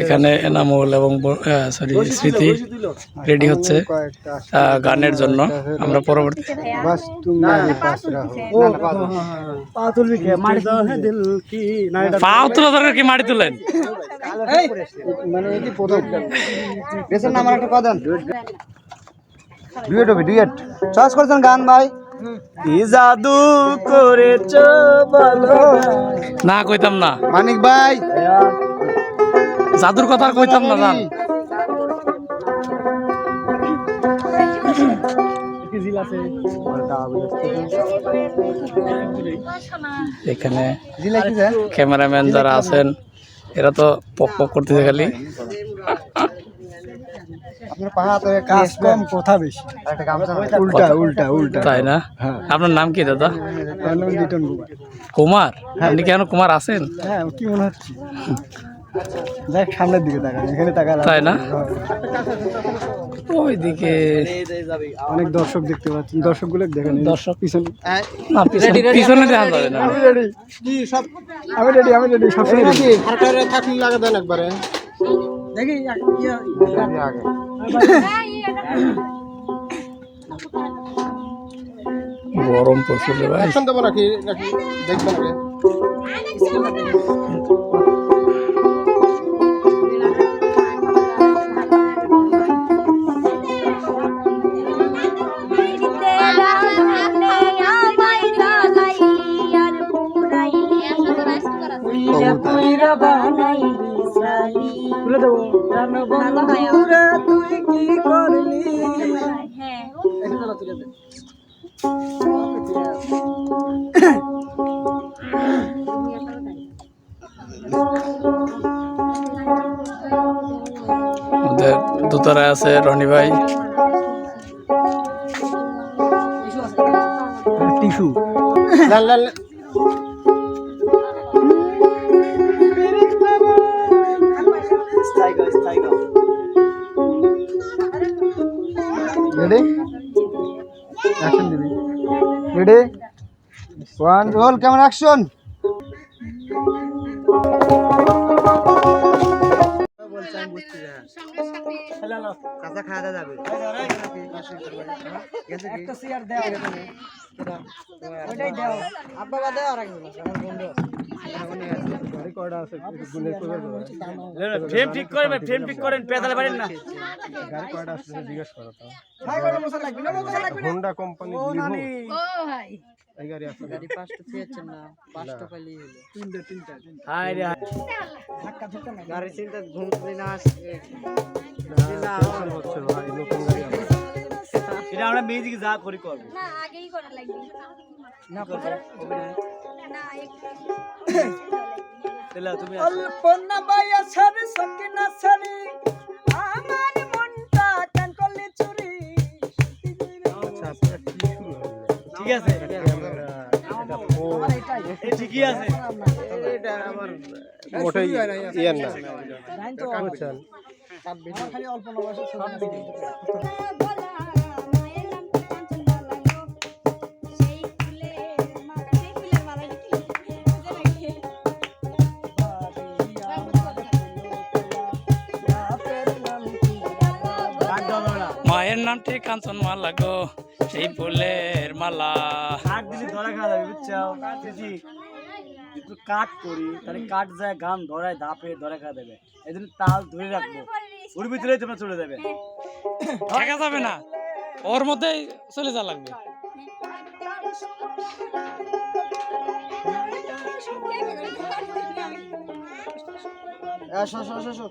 এখানে এনামল এবং সরি স্মৃতি রেডি হচ্ছে গানের জন্য। আমরা পরবর্তী পা তুলেন? ডুয়েট হবে ডুয়েট চয়েস করছেন গান ভাই? কি জাদু করেছ বলো না? কইতাম না। মানিক ভাই। জাদুর কথা কইতাম না জান। এখানে ক্যামেরাম্যান যারা আছেন এরা তো পক পক করতেছে খালি। কাজ কম কথা বেশি। উল্টা উল্টা উল্টা। তাই না? আপনার নাম কি দাদা? কুমার? কুমার আপনি কেন কুমার আছেন? হ্যাঁ কি মনে হচ্ছে? দেখ সামনের দিকে তাকান এখানে তাকান। তাই না? ওইদিকে অনেক দর্শক দেখতে পাচ্ছেন। দর্শকগুলো দেখেন। দর্শক। পিছনে। না পিছনে পিছনে দেখা যাবে না। আমি রেডি কি সব আমি রেডি আমি রেডি সব রেডি থাকলে লাগা দেন একবারে। দেখি আগে। গরম প্রচুর ভাই। দেবো নাকি নাকি দেখব দেখবেন আগে তুলে দেবো। তুই কি করলি? তুলে দে। আমাদের দোতারায় আছে রনি ভাই। টিস্যু লাল লাল রেডি অ্যাকশন দিবি। Ready one roll camera action কাঁচা খাওয়া যাবে। একটা চেয়ার দেওয়া ওইটাই দাও আব্বা বাদে আর একজন আমার বন্ধু গাড়ি কয়টা আছে। গুনে ফ্রেম ঠিক করেন ফ্রেম ঠিক করেন পেদালে পারেন না। গাড়ি কয়টা আছে জিজ্ঞেস করো তো ভাই হোন্ডা কোম্পানি লিভো এই গাড়ি আছে গাড়ি পাঁচটা চেয়েছেন না পাঁচটা পাইলেই হলো। তিনটা তিনটা। হাই রে ধাক্কা ধাক্কা না গাড়ি চিন্তা ঘুমতে না আসে না হচ্ছে ভাই নতুন গাড়ি এটা আমরা মিউজিক যা করি করব। না আগেই করা লাগবে। না করবে না তাহলে তুমি সকিনা ঠিক আছে? এই ঠিকই আছে। মোটেই ইয়ে না। বুঝছেন খালি অল্প মায়ের নামটি কাঞ্চন মালা গো। সেই ফুলের মালা। কাঠ দিলে ধরা খাওয়া যাবে বুঝছ? দিদি একটু কাট করি তাহলে কাট যায় গান ধরায় ধাপে ধরে খাওয়া দেবে। এই জন্য তাল ধরে রাখব। ওর ভিতরে তোমরা চলে যাবে। ঠেকা যাবে না। ওর মধ্যেই চলে যা লাগবে। আসো আসো আসো আসো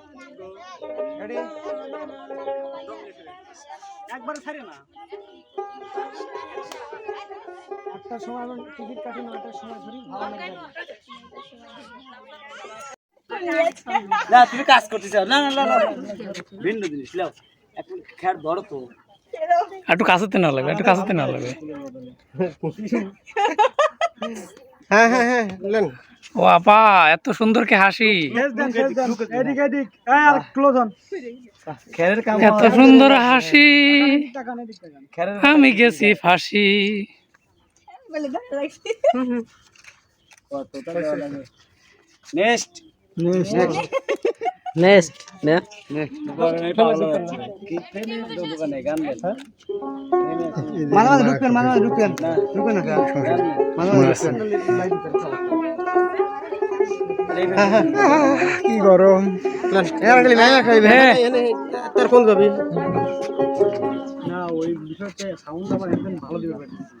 রেডি একবার ছাড়ে না। একটার সময় আমি টিকিট কাটি সময় ধরি ভালো না তুমি কাজ করতেছ। না না না না ভিন্ন জিনিস লাও এখন খেয়ার ধরো তো। একটু কাছেতে না লাগবে একটু কাছেতে না লাগবে। হ্যাঁ হ্যাঁ হ্যাঁ ও আপা এত সুন্দর কে হাসি এদিক এদিক আর ক্লোজ অন খেরের কাম এত সুন্দর হাসি আমি গেছি ফাঁসি নেক্সট মাঝে মাঝে ঢুকবেন মাঝে মাঝে ঢুকবেন ঢুকবেন না মাঝে মাঝে কি গরম। হ্যাঁ। তার কোন যাবি। না ওই বিষয়টা সাউন্ড আমার একদম ভালো দিবে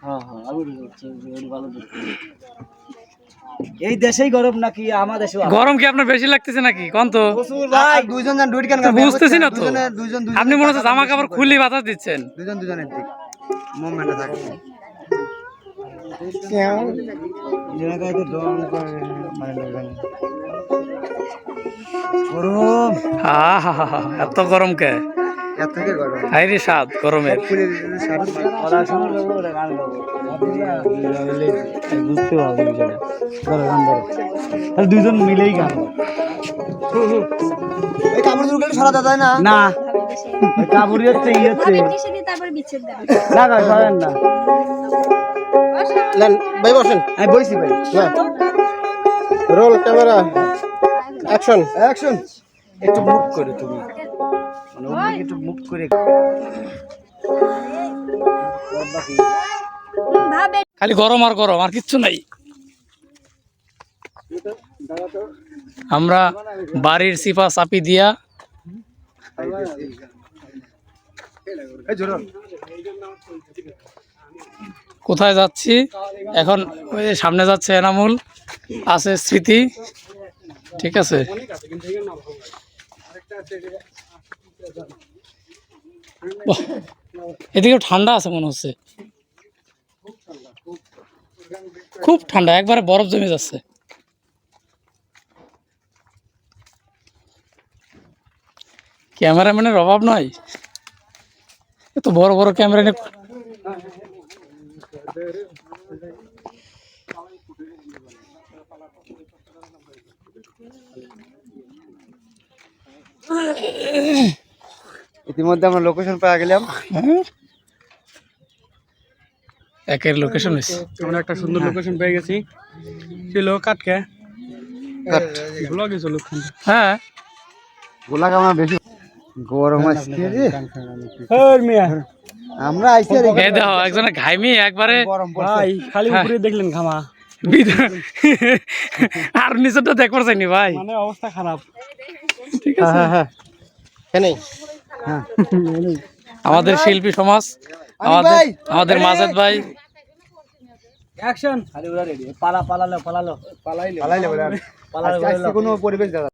হ্যাঁ হ্যাঁ আমি বুঝছি ভালো দিবে। এই দেশেই গরম নাকি আমার দেশে গরম কি আপনার বেশি লাগতেছে নাকি? কোন তো? ভাই। দুইজন জন ডুইট কেন বুঝতেছি না তো। দুইজন দুইজন আপনি মনে হচ্ছে জামা কাপড় খুলি বাতাস দিচ্ছেন। দুইজন দুজনের দিক। মোমেন্টে থাকে। তো দম করে। গরম। এত গরম কে? স্বাদ গরমের। দুজনে মিলেই গান না? না। কাবুরি হচ্ছে ই হচ্ছে। ভাবে কৃষি দিয়ে তারপরে বিচ্ছেদ দেবে। না না সরেন না। ভাই বসেন। আমি বইছি ভাই। রোল ক্যামেরা অ্যাকশন অ্যাকশন একটু মুখ করে তুমি। মানে একটু মুখ করে। খালি গরম আর গরম আর কিচ্ছু নাই। আমরা বাড়ির সিপা চাপি দিয়া এই কোথায় যাচ্ছি? এখন ওই সামনে যাচ্ছে এনামুল, আছে স্মৃতি, ঠিক আছে? এদিকে ঠান্ডা আছে মনে হচ্ছে। খুব ঠান্ডা, একবারে বরফ জমে যাচ্ছে। ক্যামেরাম্যানের অভাব নয়? এত বড় বড় ক্যামেরা নিয়ে ইতিমধ্যে আমরা লোকেশন পেয়ে গেলাম। হ্যাঁ? একের লোকেশন হয়েছে আমরা একটা সুন্দর লোকেশন পেয়ে গেছি। ছিল কাটকে হ্যাঁ। গোলা কামা বেশি গরম আজকে রে। মিয়া। আমরা আইছি আর এই দেখো একজনে ঘাইমি একবারে গরম ভাই খালি হ্যাঁ। উপরে দেখলেন আর নিচেরটা দেখ পারছেনি ভাই। মানে অবস্থা খারাপ। ঠিক আছে? হ্যাঁ হ্যাঁ। কেন আমাদের শিল্পী সমাজ আমাদের আমাদের মাজেদ ভাই। অ্যাকশন আরে ওরা রেডি পালা পালালো পালালো। পালাইলো পালাইলো কোনো পরিবেশ দাদা